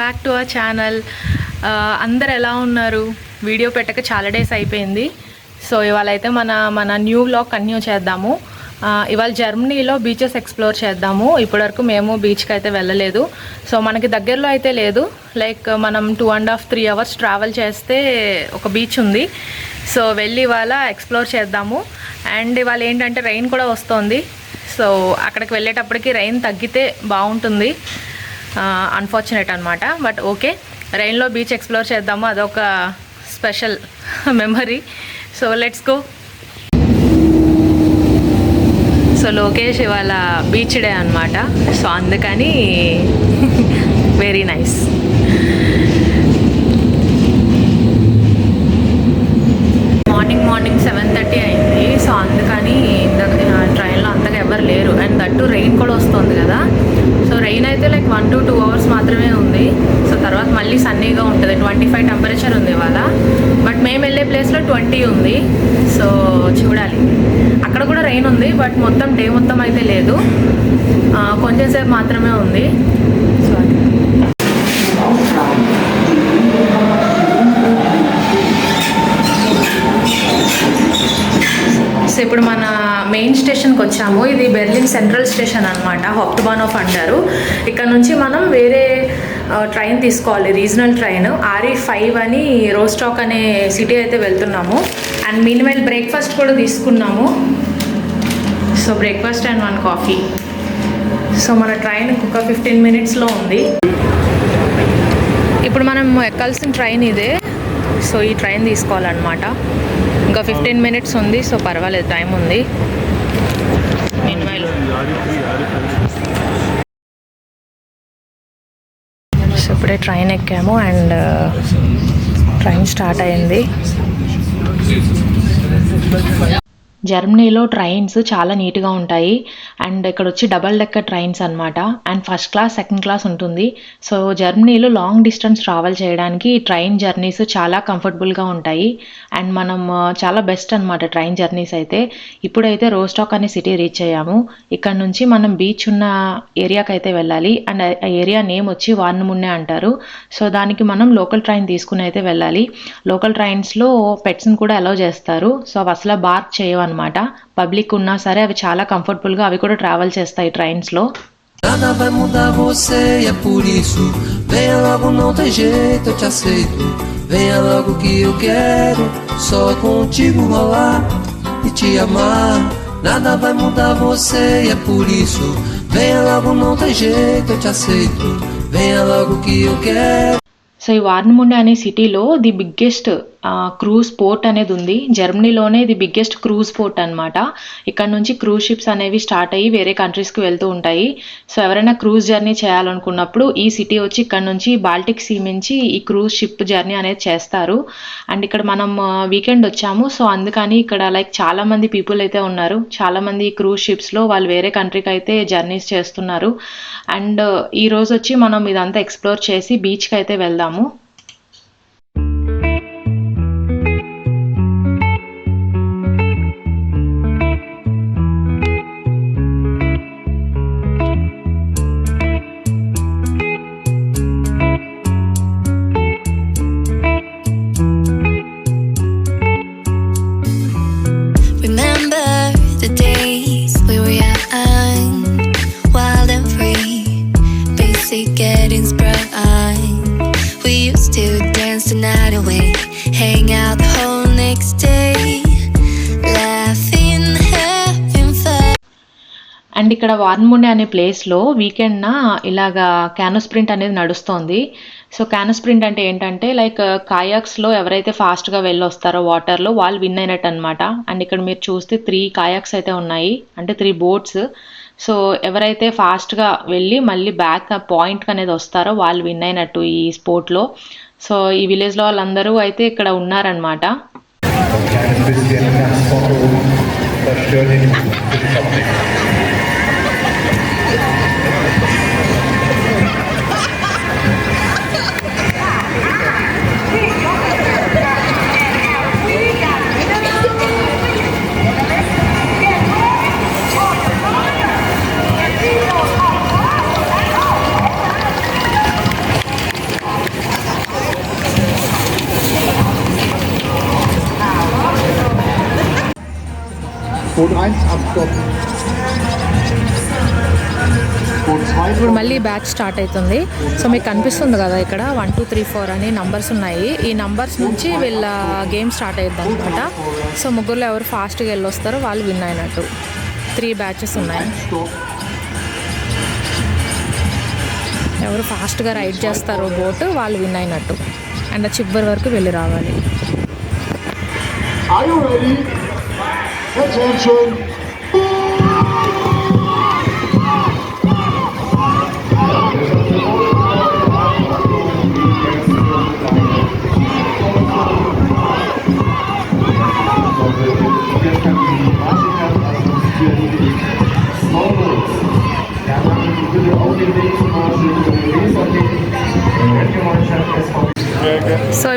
Back to our channel అందరు ఎలా ఉన్నారు? వీడియో పెట్టక చాలా డేస్ అయిపోయింది. సో ఇవాళ అయితే మన మన న్యూ వ్లాగ్ కంటిన్యూ చేద్దాము. ఇవాళ జర్మనీలో బీచెస్ ఎక్స్ప్లోర్ చేద్దాము. ఇప్పటివరకు మేము బీచ్కి అయితే వెళ్ళలేదు. సో మనకి దగ్గరలో అయితే లేదు. లైక్ మనం two and half three hours travel చేస్తే ఒక బీచ్ ఉంది. సో వెళ్ళి ఇవాళ ఎక్స్ప్లోర్ చేద్దాము. అండ్ ఇవాళ ఏంటంటే రెయిన్ కూడా వస్తుంది. సో అక్కడికి వెళ్ళేటప్పటికి రెయిన్ తగ్గితే బాగుంటుంది. అన్ఫార్చునేట్ అనమాట బట్ ఓకే రైన్లో బీచ్ ఎక్స్ప్లోర్ చేద్దాము. అదొక special memory so let's go so Lokesh ఇవాళ బీచ్ డే అనమాట సో అందుకని very nice morning morning seven thirty అయింది. సో అందుకని ట్రైన్లో అంతగా ఎవరు లేరు. అండ్ దట్టు రెయిన్ కూడా వస్తుంది కదా. Like one to two hours మాత్రమే ఉంది. సో తర్వాత మళ్ళీ సన్నీగా ఉంటుంది. ట్వంటీ ఫైవ్ టెంపరేచర్ ఉంది ఇవాళ. బట్ మేము వెళ్ళే ప్లేస్లో ట్వంటీ ఉంది. సో చూడాలి. అక్కడ కూడా రెయిన్ ఉంది బట్ మొత్తం డే మొత్తం అయితే లేదు. కొంచెంసేపు కొంచెం సేపు మాత్రమే ఉంది. సో ఇప్పుడు మన మెయిన్ స్టేషన్కి వచ్చాము. ఇది బెర్లిన్ సెంట్రల్ స్టేషన్ అనమాట ఆఫ్ అంటారు. ఇక్కడ నుంచి మనం వేరే ట్రైన్ తీసుకోవాలి రీజనల్ ట్రైన్ ఆర్ఈ ఫైవ్ అని రోస్టాక్ అనే సిటీ అయితే వెళ్తున్నాము. అండ్ మీన్వైల్ బ్రేక్ఫాస్ట్ కూడా తీసుకున్నాము. So breakfast and one coffee so మన ట్రైన్ ఒక ఫిఫ్టీన్ మినిట్స్లో ఉంది. ఇప్పుడు మనం ఎక్కాల్సిన ట్రైన్ ఇదే. సో ఈ ట్రైన్ తీసుకోవాలన్నమాట. ఇంకా ఫిఫ్టీన్ మినిట్స్ ఉంది సో పర్వాలేదు టైం ఉంది. సో ఇప్పుడే ట్రైన్ ఎక్కాము అండ్ ట్రైన్ స్టార్ట్ అయింది. జర్మనీలో ట్రైన్స్ చాలా నీట్గా ఉంటాయి. అండ్ ఇక్కడ వచ్చి డబల్ డెక్కర్ ట్రైన్స్ అనమాట and first class second class ఉంటుంది. సో జర్మనీలో లాంగ్ డిస్టెన్స్ ట్రావెల్ చేయడానికి ట్రైన్ జర్నీస్ చాలా కంఫర్టబుల్గా ఉంటాయి. అండ్ మనం చాలా బెస్ట్ అన్నమాట ట్రైన్ జర్నీస్ అయితే. ఇప్పుడైతే రోస్టాక్ అనే సిటీ రీచ్ అయ్యాము. ఇక్కడ నుంచి మనం బీచ్ ఉన్న ఏరియాకి అయితే వెళ్ళాలి. అండ్ ఆ ఏరియా నేమ్ వచ్చి వార్నమున్నే అంటారు. సో దానికి మనం లోకల్ ట్రైన్ తీసుకుని అయితే వెళ్ళాలి. లోకల్ ట్రైన్స్లో పెట్స్ని కూడా అలౌ చేస్తారు. సో అవి అసలు బార్క్ చేయవన్నమాట అనమాట పబ్లిక్ ఉన్నా సరే అవి చాలా కంఫర్టబుల్గా అవి కూడా ట్రావెల్ చేస్తాయి ట్రైన్స్లో Nada vai mudar você é por isso. Venha logo, não tem jeito, eu te aceito. Venha logo que eu quero. Nada vai mudar você é por isso. Venha logo, não tem jeito, eu te aceito. Venha logo que eu quero. So ఈ Warnemunde అనే సిటీలో the biggest cruise port అనేది ఉంది. జర్మనీలోనే ఇది biggest cruise port అనమాట ఇక్కడ నుంచి cruise ships అనేవి స్టార్ట్ అయ్యి వేరే కంట్రీస్కి వెళ్తూ ఉంటాయి. సో ఎవరైనా క్రూజ్ జర్నీ చేయాలనుకున్నప్పుడు ఈ సిటీ వచ్చి ఇక్కడ నుంచి బాల్టిక్ సీ నుంచి ఈ క్రూజ్ షిప్ జర్నీ అనేది చేస్తారు. అండ్ ఇక్కడ మనం వీకెండ్ వచ్చాము. సో అందుకని ఇక్కడ లైక్ చాలామంది పీపుల్ అయితే ఉన్నారు. చాలామంది క్రూజ్ షిప్స్లో వాళ్ళు వేరే కంట్రీకి అయితే జర్నీస్ చేస్తున్నారు. అండ్ ఈ రోజు వచ్చి మనం ఇదంతా ఎక్స్ప్లోర్ చేసి బీచ్కి అయితే వెళ్దాము. Wedding's getting sprung. We used to dance the night away, hang out the whole next day, laughing, having fun. And ఇక్కడ వార్ముండే అనే ప్లేస్లో వీకెండ్న ఇలాగా క్యానో స్ప్రింట్ అనేది నడుస్తోంది సో క్యానో స్ప్రింట్ అంటే ఏంటంటే లైక్ కాయాక్స్లో uh, ఎవరైతే ఫాస్ట్గా వెళ్ళొస్తారో వాటర్లో వాళ్ళు విన్ అయినట్టు అనమాట అండ్ ఇక్కడ మీరు చూస్తే త్రీ కాయాక్స్ అయితే ఉన్నాయి అంటే త్రీ బోట్స్ సో ఎవరైతే ఫాస్ట్గా వెళ్ళి మళ్ళీ బ్యాక్ పాయింట్ అనేది వస్తారో వాళ్ళు విన్ అయినట్టు ఈ స్పోర్ట్లో సో ఈ విలేజ్లో వాళ్ళందరూ అయితే ఇక్కడ ఉన్నారనమాట kleines bisschen das Foto verstört den Kopf. Boot 1 abstoppen. Boot 2 ఇప్పుడు మళ్ళీ బ్యాచ్ స్టార్ట్ అవుతుంది. సో మీకు కనిపిస్తుంది కదా ఇక్కడ? వన్ టూ త్రీ ఫోర్ అని నంబర్స్ ఉన్నాయి. ఈ నంబర్స్ నుంచి వీళ్ళ గేమ్ స్టార్ట్ అయ్యింది అనమాట సో ముగ్గురులో ఎవరు ఫాస్ట్గా వెళ్ళొస్తారో వాళ్ళు విన్ అయినట్టు. త్రీ బ్యాచెస్ ఉన్నాయి. ఎవరు ఫాస్ట్గా రైడ్ చేస్తారో బోట్ వాళ్ళు విన్ అయినట్టు. అండ్ చివరి వరకు వెళ్ళి రావాలి. Attention. Attention.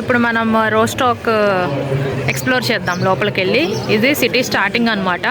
ఇప్పుడు మనం రోస్టాక్ ఎక్స్ప్లోర్ uh, చేద్దాం లోపలికి వెళ్ళి ఇది సిటీ స్టార్టింగ్ అనమాట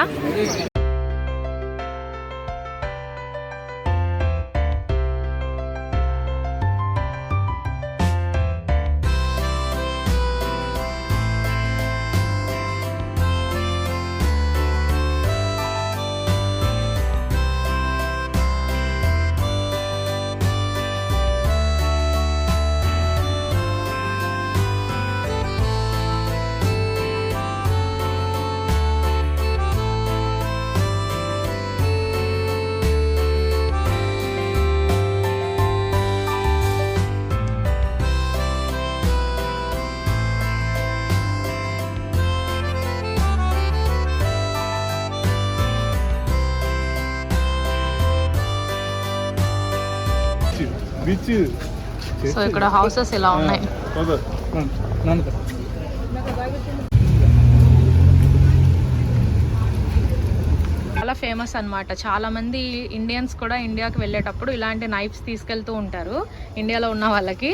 సో ఇక్కడ హౌసెస్ ఇలా ఉన్నాయి. చాలా ఫేమస్ అన్నమాట. చాలా మంది ఇండియన్స్ కూడా ఇండియాకి వెళ్ళేటప్పుడు ఇలాంటి నైఫ్స్ తీసుకెళ్తూ ఉంటారు. ఇండియాలో ఉన్న వాళ్ళకి.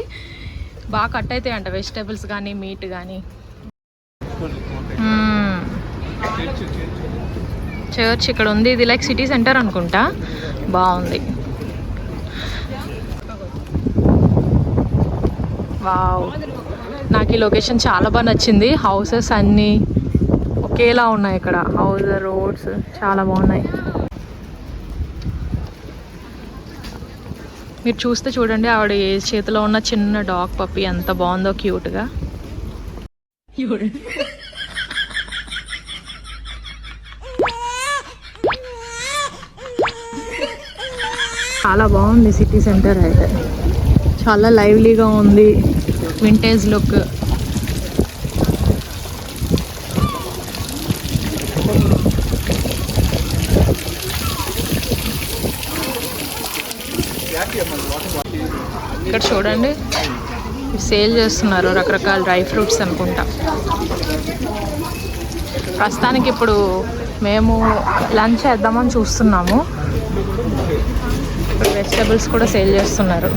బాగా కట్ అవుతాయి అంట వెజిటేబుల్స్ కానీ మీట్ కానీ చర్చ్ ఇక్కడ ఉంది. ఇది లైక్ సిటీ సెంటర్ అనుకుంటా. బాగుంది. వావ్. నాకు ఈ లొకేషన్ చాలా బాగా నచ్చింది. హౌసెస్ అన్నీ ఒకేలా ఉన్నాయి ఇక్కడ. హౌస్ రోడ్స్ చాలా బాగున్నాయి. మీరు చూస్తే చూడండి ఆవిడ ఏ చేతిలో ఉన్న చిన్న డాగ్ పప్పి ఎంత బాగుందో క్యూట్గా చాలా బాగుంది సిటీ సెంటర్ అయితే. చాలా లైవ్లీగా ఉంది. వింటేజ్ లుక్ ఇక్కడ చూడండి. సేల్ చేస్తున్నారు రకరకాల డ్రై ఫ్రూట్స్ అనుకుంటా. ప్రస్తుతానికి ఇప్పుడు మేము లంచ్ చేద్దామని చూస్తున్నాము. ఇప్పుడు వెజిటబుల్స్ కూడా సేల్ చేస్తున్నారు.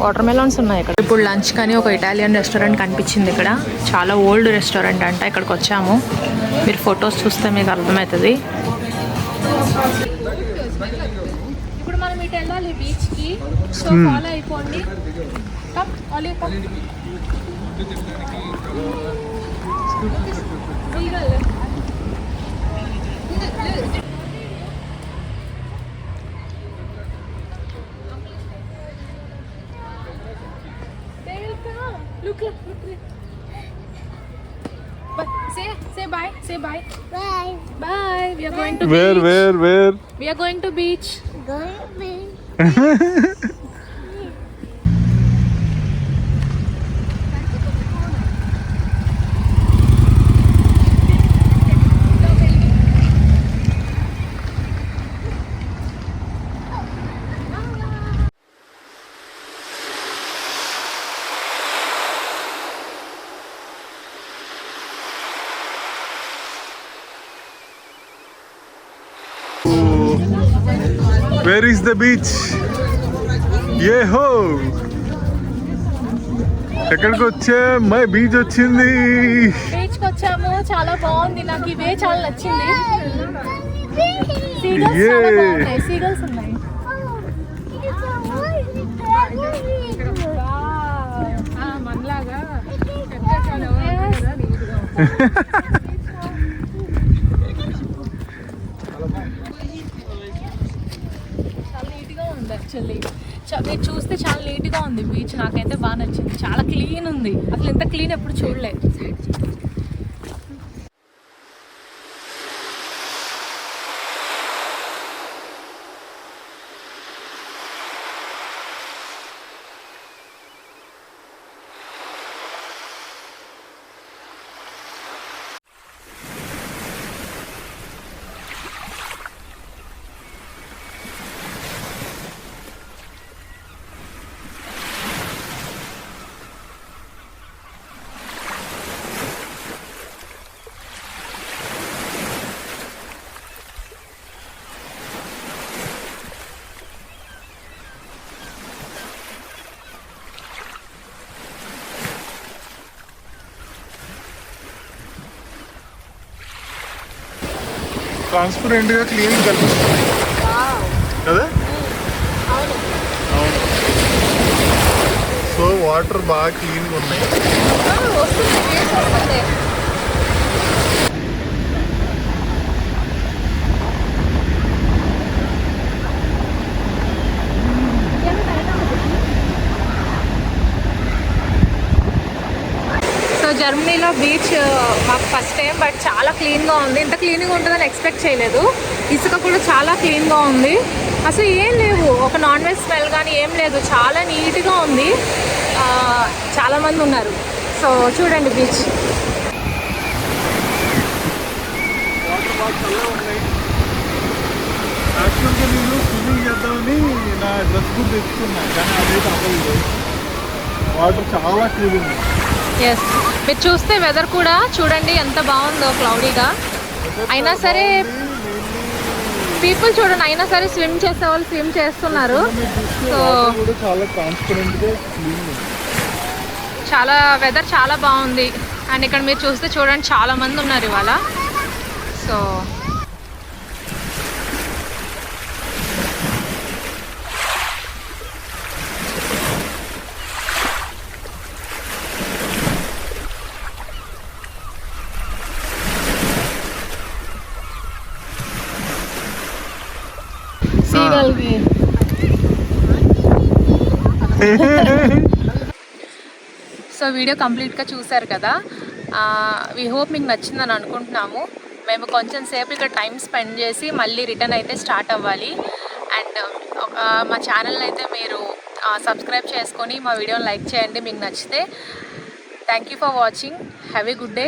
వాటర్ మెలాన్స్ ఉన్నాయి ఇక్కడ. ఇప్పుడు లంచ్ కానీ ఒక ఇటాలియన్ రెస్టారెంట్ కనిపించింది ఇక్కడ. చాలా ఓల్డ్ రెస్టారెంట్ అంట ఇక్కడికి వచ్చాము. మీరు ఫొటోస్ చూస్తే మీకు అర్థమవుతుంది. ఇప్పుడు మనం ఇటు వెళ్ళాలి బీచ్కి. సో ఫాలో అయిపోండి. Come We are going to where, beach. Where, where? We are going to beach. Going beach. Where is the beach? Yeho! ఎక్కడికి వచ్చామై బీచ్ వచ్చింది బీచ్ కి వచ్చాము చాలా బాగుంది నాకు ఇవే చాలా నచ్చింది సీగల్స్ ఉన్నాయి మనలాగా యాక్చువల్లీ మీరు చూస్తే చాలా నీట్గా ఉంది బీచ్ నాకైతే బాగా నచ్చింది. చాలా క్లీన్ ఉంది. అసలు ఇంత క్లీన్ ఎప్పుడు చూడలేదు. ట్రాన్స్పరెంట్గా క్లీనింగ్ కనిపిస్తుంది. కదా? అవును. సో వాటర్ బాగా క్లీన్గా ఉన్నాయి. జర్మనీలో బీచ్ మాకు ఫస్ట్ టైం బట్ చాలా క్లీన్గా ఉంది. ఇంత క్లీన్గా ఉంటుందని ఎక్స్పెక్ట్ చేయలేదు. ఇసుక కూడా చాలా క్లీన్గా ఉంది. అసలు ఏం లేవు. ఒక నాన్ వెజ్ స్మెల్ కానీ ఏం లేదు. చాలా నీట్గా ఉంది. చాలామంది ఉన్నారు. సో చూడండి బీచ్. యాక్చువల్గా నేను స్విమ్మింగ్ చేద్దామని నా డ్రెస్ కూడా కానీ అదైతే అవ్వలేదు వాటర్ చాలా క్లీన్ ఉంది. ఎస్ మీరు చూస్తే వెదర్ కూడా చూడండి ఎంత బాగుందో క్లౌడీగా అయినా సరే పీపుల్ చూడండి అయినా సరే స్విమ్ చేసే వాళ్ళు స్విమ్ చేస్తున్నారు. సో చాలా చాలా వెదర్ చాలా బాగుంది. అండ్ ఇక్కడ మీరు చూస్తే చూడండి చాలా మంది ఉన్నారు ఇవాళ. సో సో వీడియో కంప్లీట్గా చూశారు కదా. వి హోప్ మీకు నచ్చిందని అనుకుంటున్నాము. మేము కొంచెం సేపు ఇక్కడ టైం స్పెండ్ చేసి మళ్ళీ రిటర్న్ అయితే స్టార్ట్ అవ్వాలి. అండ్ మా ఛానల్ని అయితే మీరు సబ్స్క్రైబ్ చేసుకొని మా వీడియోని లైక్ చేయండి మీకు నచ్చితే. Thank you for watching have a good day